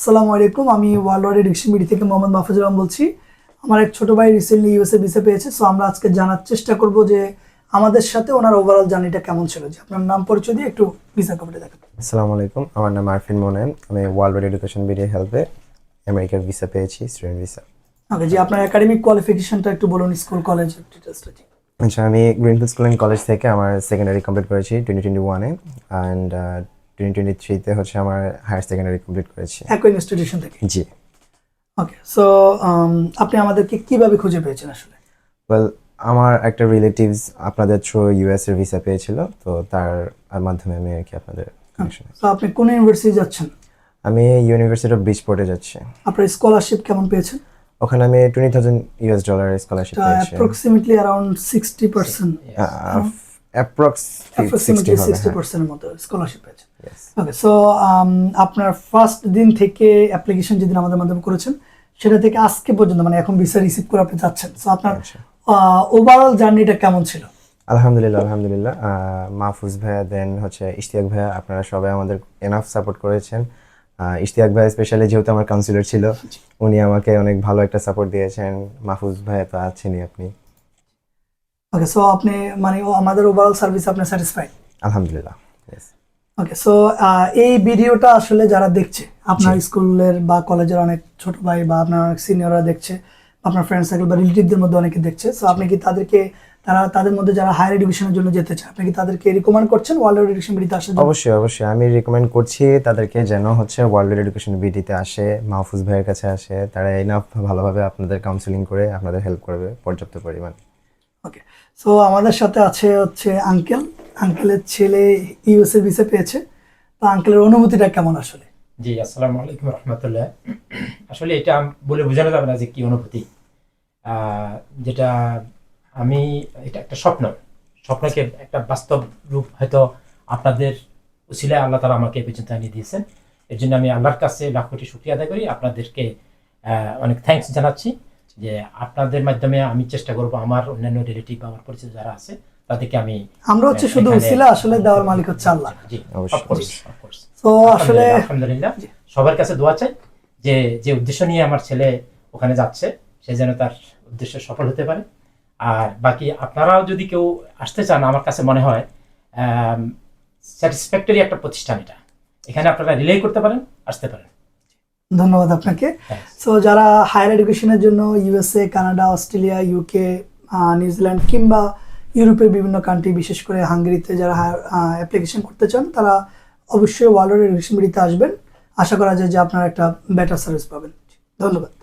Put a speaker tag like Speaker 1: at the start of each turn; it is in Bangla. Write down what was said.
Speaker 1: আসসালামু আলাইকুম আমি ওয়ার্ল্ড ওয়াইড এডুকেশন মিডি থেকে মোহাম্মদ মাহফুজুর রহমান বলছি। আমার এক ছোট ভাই রিসেন্টলি ইউএসএ ভিসা পেয়েছে সো আমরা আজকে জানার চেষ্টা করব যে আমাদের সাথে ওনার ওভারঅল জার্নিটা কেমন ছিল। যে আপনার নাম পরিচয় দিয়ে একটু ভিসা কভারটা দেখান।
Speaker 2: আসসালামু আলাইকুম আমার নাম আরফিন মোনেম আমি ওয়ার্ল্ড ওয়াইড এডুকেশন বিডিএ হেল্পে আমেরিকার ভিসা পেয়েছি স্টুডেন্ট ভিসা
Speaker 1: ওকে জি আপনার একাডেমিক কোয়ালিফিকেশনটা একটু বলুন স্কুল কলেজ ডিটেলসটা জি।
Speaker 2: আচ্ছা আমি গ্রিনফিল্ড স্কুল অ্যান্ড কলেজ থেকে আমার সেকেন্ডারি কমপ্লিট করেছি টোয়েন্টি টোয়েন্টি ওয়ানে অ্যান্ড টোয়েন্টি টোয়েন্টি থ্রিতে হচ্ছে আমার হায়ার সেকেন্ডারি কমপ্লিট করেছি।
Speaker 1: একই ইনস্টিটিউশন থেকে?
Speaker 2: জি।
Speaker 1: ওকে সো আপনি আমাদেরকে কীভাবে খুঁজে পেয়েছেন আসলে?
Speaker 2: ওয়েল আমার একটা রিলেটিভস আপনাদের থ্রু ইউএস এর ভিসা পেয়েছিল তো তার মাধ্যমে আমি আর কি আপনাদের
Speaker 1: তো আপনি কোন ইউনিভার্সিটি যাচ্ছেন?
Speaker 2: আমি ইউনিভার্সিটি অফ ব্রিজপোর্টে যাচ্ছি।
Speaker 1: আপনার স্কলারশিপ কেমন পেয়েছেন?
Speaker 2: ওখানে আমি twenty thousand US dollar scholarship পেয়েছি।
Speaker 1: Approximately around sixty percent
Speaker 2: approx sixty
Speaker 1: পার্সেন্টের মতো স্কলারশিপ পেয়েছেন. ওকে সো আপনার ফার্স্ট দিন থেকে অ্যাপ্লিকেশন যেদিন আমাদের মাধ্যমে করেছেন সেটা থেকে আজকে পর্যন্ত মানে এখন ভিসা রিসিভ করে আপনি যাচ্ছেন। সো আপনার
Speaker 2: আচ্ছা।
Speaker 1: ওভারঅল জার্নিটা কেমন ছিল?
Speaker 2: আলহামদুলিল্লাহ আলহামদুলিল্লাহ। মাহফুজ ভাইয়া দেন হচ্ছে ইশতিয়াক ভাইয়া আপনারা সবাই আমাদের এনাফ সাপোর্ট করেছেন। ইশতিয়াক ভাইয়া স্পেশালি যেহেতু আমার কাউন্সিলর ছিল উনি আমাকে অনেক ভালো একটা সাপোর্ট দিয়েছেন। মাহফুজ ভাইয়া তো আছেনই আপনি।
Speaker 1: ওকে সো আপনি মানে আমাদের ওভারঅল সার্ভিস আপনি স্যাটিসফাইড
Speaker 2: আলহামদুলিল্লাহ.
Speaker 1: ওকে সো এই ভিডিওটা আসলে যারা দেখছে আপনার স্কুলের বা কলেজের অনেক ছোট ভাই বা আপনার অনেক সিনিয়ররা দেখছে আপনার ফ্রেন্ড সার্কেল বা রিলেটিভদের মধ্যে অনেকে দেখছে সো আপনি কি তাদেরকে তারা তাদের মধ্যে যারা হায়ার এডুকেশনের জন্য যেতে চায় আপনি কি তাদেরকে রিকমেন্ড করছেন ওয়ার্ল্ড এডুকেশন বিডিতে আসার জন্য?
Speaker 2: অবশ্যই অবশ্যই। আমি রিকমেন্ড করছি তাদেরকে যেন হচ্ছে ওয়ার্ল্ড এডুকেশন বিডিতে আসে মাহফুজ ভাইয়ের কাছে আসে তারা এনাফ ভালোভাবে আপনাদের কাউন্সিলিং করে আপনাদের হেল্প করবে পর্যাপ্ত পরিমাণ।
Speaker 1: ওকে সো আমাদের সাথে আছে হচ্ছে আঙ্কেল আঙ্কেলের ছেলে ইউএসএ ভিসা পেয়েছে। তো আঙ্কেলের অনুভূতিটা কেমন আসলে?
Speaker 3: জি, আসসালামু আলাইকুম রহমতুল্লাহ। আসলে এটা বলে বোঝানো যাবে না যে কি অনুভূতি। যেটা আমি, এটা একটা স্বপ্ন। স্বপ্নকে একটা বাস্তব রূপ হয়তো আপনাদের উসিলায় আল্লাহ তালা আমাকে পর্যন্ত আনিয়ে দিয়েছেন। এর জন্য আমি আল্লাহর কাছে লাখ কোটি শুক্রিয়া আদায় করি। আপনাদেরকে অনেক থ্যাঙ্কস জানাচ্ছি যে আপনাদের মাধ্যমে আমি চেষ্টা করব আমার অন্যান্য রিলেটিভ আমার পরিচিত যারা আছে তাদেরকে আমি
Speaker 1: আমরা হচ্ছে শুধু উসিলা আসলে দেওয়ার মালিক হচ্ছে আল্লাহ।
Speaker 3: জি।
Speaker 1: তো আসলে
Speaker 3: আলহামদুলিল্লাহ, সবার কাছে দোয়া চাই যে যে উদ্দেশ্য নিয়ে আমার ছেলে ওখানে যাচ্ছে সে যেন তার উদ্দেশ্য সফল হতে পারে। আর বাকি আপনারাও যদি কেউ আসতে চান আমার কাছে মনে হয় স্যাটিসফ্যাক্টরি একটা প্রতিষ্ঠান এটা। এখানে আপনারা রিলে করতে পারেন আসতে পারেন।
Speaker 1: ধন্যবাদ আপনাকে. সো যারা হায়ার এডুকেশনের জন্য USA Canada Australia UK New Zealand কিংবা ইউরোপের বিভিন্ন কান্ট্রি বিশেষ করে হাঙ্গেরিতে যারা অ্যাপ্লিকেশন করতে চান, তারা অবশ্যই ওয়ালোরের রেশমিডিতে আসবেন। আশা করা যায় যে আপনারা একটা বেটার সার্ভিস পাবেন। ধন্যবাদ।